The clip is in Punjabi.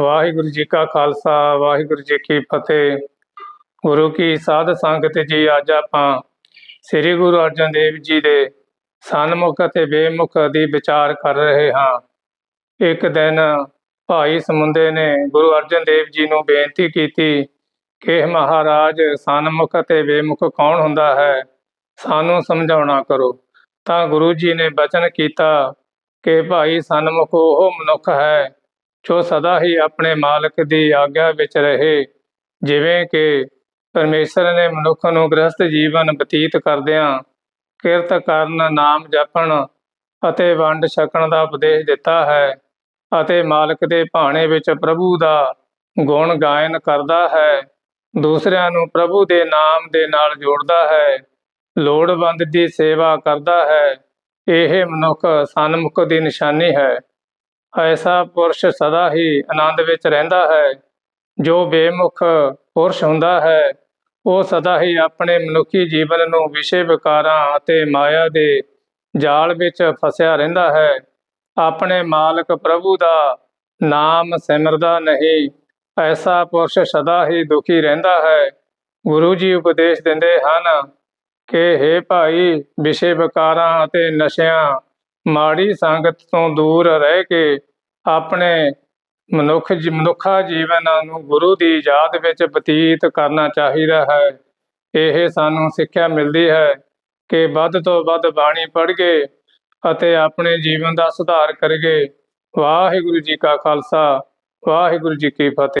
ਵਾਹਿਗੁਰੂ ਜੀ ਕਾ ਖਾਲਸਾ, ਵਾਹਿਗੁਰੂ ਜੀ ਕੀ ਫਤਿਹ। ਗੁਰੂ ਕੀ ਸਾਧ ਸੰਗਤ ਜੀ, ਅੱਜ ਆਪਾਂ ਸ੍ਰੀ ਗੁਰੂ ਅਰਜਨ ਦੇਵ ਜੀ ਦੇ ਸਨਮੁਖ ਅਤੇ ਬੇਮੁਖ ਦੀ ਵਿਚਾਰ ਕਰ ਰਹੇ ਹਾਂ। ਇੱਕ ਦਿਨ ਭਾਈ ਸਮੁੰਦੇ ਨੇ ਗੁਰੂ ਅਰਜਨ ਦੇਵ ਜੀ ਨੂੰ ਬੇਨਤੀ ਕੀਤੀ ਕਿ, ਮਹਾਰਾਜ, ਸਨਮੁਖ ਅਤੇ ਬੇਮੁਖ ਕੌਣ ਹੁੰਦਾ ਹੈ? ਸਾਨੂੰ ਸਮਝਾਉਣਾ ਕਰੋ। ਤਾਂ ਗੁਰੂ ਜੀ ਨੇ ਬਚਨ ਕੀਤਾ ਕਿ ਭਾਈ ਸਨਮੁਖ ਉਹ ਮਨੁੱਖ ਹੈ ਜੋ ਸਦਾ ਹੀ ਆਪਣੇ ਮਾਲਕ ਦੀ ਆਗਿਆ ਵਿੱਚ ਰਹੇ, ਜਿਵੇਂ ਕਿ ਪਰਮੇਸ਼ਰ ਨੇ ਮਨੁੱਖ ਨੂੰ ਗ੍ਰਸਥ ਜੀਵਨ ਬਤੀਤ ਕਰਦਿਆਂ ਕਿਰਤ ਕਰਨ, ਨਾਮ ਜਪਣ ਅਤੇ ਵੰਡ ਛਕਣ ਦਾ ਉਪਦੇਸ਼ ਦਿੱਤਾ ਹੈ ਅਤੇ ਮਾਲਕ ਦੇ ਭਾਣੇ ਵਿੱਚ ਪ੍ਰਭੂ ਦਾ ਗੁਣ ਗਾਇਨ ਕਰਦਾ ਹੈ, ਦੂਸਰਿਆਂ ਨੂੰ ਪ੍ਰਭੂ ਦੇ ਨਾਮ ਦੇ ਨਾਲ ਜੋੜਦਾ ਹੈ, ਲੋੜਵੰਦ ਦੀ ਸੇਵਾ ਕਰਦਾ ਹੈ, ਇਹ ਮਨੁੱਖ ਸਨਮੁਖ ਦੀ ਨਿਸ਼ਾਨੀ ਹੈ। ਐਸਾ ਪੁਰਸ਼ ਸਦਾ ਹੀ ਆਨੰਦ ਵਿੱਚ ਰਹਿੰਦਾ ਹੈ। ਜੋ ਬੇਮੁਖ ਪੁਰਸ਼ ਹੁੰਦਾ ਹੈ, ਉਹ ਸਦਾ ਹੀ ਆਪਣੇ ਮਨੁੱਖੀ ਜੀਵਨ ਨੂੰ ਵਿਸ਼ੇ ਵਿਕਾਰਾਂ ਅਤੇ ਮਾਇਆ ਦੇ ਜਾਲ ਵਿੱਚ ਫਸਿਆ ਰਹਿੰਦਾ ਹੈ। ਆਪਣੇ ਮਾਲਕ ਪ੍ਰਭੂ ਦਾ ਨਾਮ ਸਿਮਰਦਾ ਨਹੀਂ, ਐਸਾ ਪੁਰਸ਼ ਸਦਾ ਹੀ ਦੁਖੀ ਰਹਿੰਦਾ ਹੈ। ਗੁਰੂ ਜੀ ਉਪਦੇਸ਼ ਦਿੰਦੇ ਹਨ ਕਿ हे ਭਾਈ, ਵਿਸ਼ੇ ਵਿਕਾਰਾਂ ਅਤੇ ਨਸ਼ਿਆਂ ਮਾੜੀ ਸੰਗਤ ਤੋਂ ਦੂਰ ਰਹਿ ਕੇ ਆਪਣੇ ਮਨੁੱਖ ਜੀ- ਮਨੁੱਖਾ ਜੀਵਨ ਨੂੰ ਗੁਰੂ ਦੀ ਯਾਦ ਵਿੱਚ ਬਤੀਤ ਕਰਨਾ ਚਾਹੀਦਾ ਹੈ। ਇਹ ਸਾਨੂੰ ਸਿੱਖਿਆ ਮਿਲਦੀ ਹੈ ਕਿ ਵੱਧ ਤੋਂ ਵੱਧ ਬਾਣੀ ਪੜ੍ਹ ਪੜ੍ਹਗੇ ਅਤੇ ਆਪਣੇ ਜੀਵਨ ਦਾ ਸੁਧਾਰ ਕਰੀਏ। ਵਾਹਿਗੁਰੂ ਜੀ ਕਾ ਖਾਲਸਾ, ਵਾਹਿਗੁਰੂ ਜੀ ਕੀ ਫਤਿਹ।